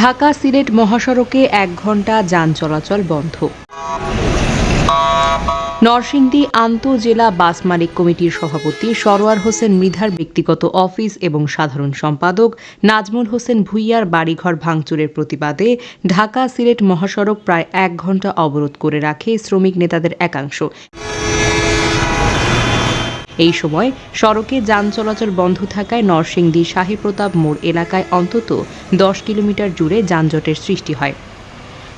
ঢাকা সিলেট মহাসড়কে এক ঘণ্টা যান চলাচল বন্ধ। নরসিংদী আন্তঃজেলা বাস মালিক কমিটির সভাপতি সরোয়ার হোসেন মৃধার ব্যক্তিগত অফিস এবং সাধারণ সম্পাদক নাজমুল হোসেন ভুইয়ার বাড়িঘর ভাঙচুরের প্রতিবাদে ঢাকা সিলেট মহাসড়ক প্রায় এক ঘণ্টা অবরোধ করে রাখে শ্রমিক নেতাদের একাংশ। এই সময় সড়কে যান চলাচল বন্ধ থাকায় নরসিংদী শাহী প্রতাপ মোড় এলাকায় অন্তত দশ কিলোমিটার জুড়ে যানজটের সৃষ্টি হয়।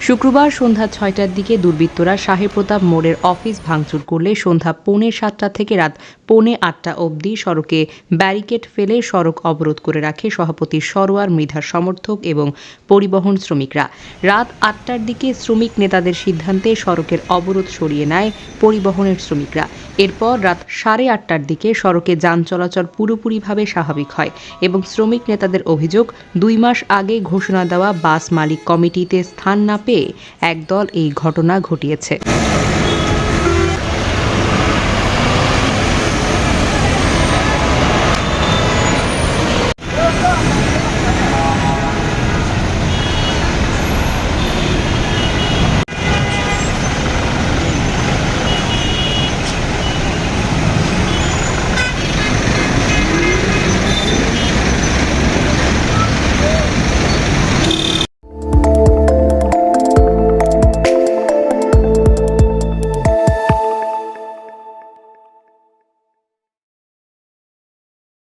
শুক্রবার সন্ধ্যা ছয়টার দিকে দুর্বৃত্তরা শাহী প্রতাপ মোড়ের অফিস ভাঙচুর করলে সন্ধ্যা পৌনে সাতটা থেকে রাত পৌনে আটটা অবধি সড়কে ব্যারিকেড ফেলে সড়ক অবরোধ করে রাখে সভাপতি সরোয়ার মৃধার সমর্থক এবং পরিবহন শ্রমিকরা। রাত আটটার দিকে শ্রমিক নেতাদের সিদ্ধান্তে সড়কের অবরোধ সরিয়ে নেয় পরিবহনের শ্রমিকরা। এরপর রাত সাড়ে আটটার দিকে সড়কে যান চলাচল পুরোপুরিভাবে স্বাভাবিক হয় এবং শ্রমিক নেতাদের অভিযোগ, দুই মাস আগে ঘোষণা দেওয়া বাস মালিক কমিটিতে স্থান না পেয়ে একদল এই ঘটনা ঘটিয়েছে।